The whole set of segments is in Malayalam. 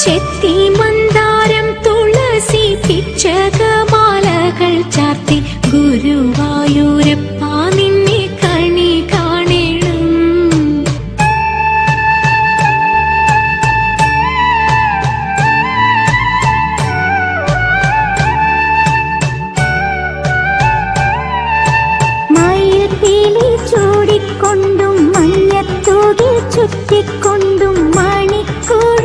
ചെത്തി മന്ദാരം തുളസി പിച്ചകമാലകൾ ചാർത്തി ഗുരുവായൂരപ്പ നിന്നെ കണി കാണേണം. മയത്തിലി ചൂടിക്കൊണ്ടും മഞ്ഞത്തൂകി ചുറ്റിക്കൊണ്ടും മണിക്കൂഴ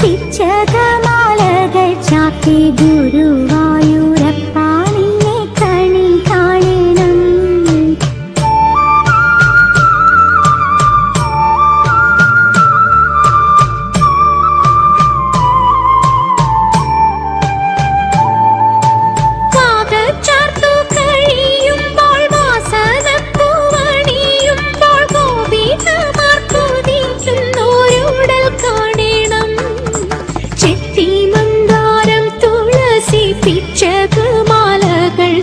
തുളസി പിച്ചകമാലകൾ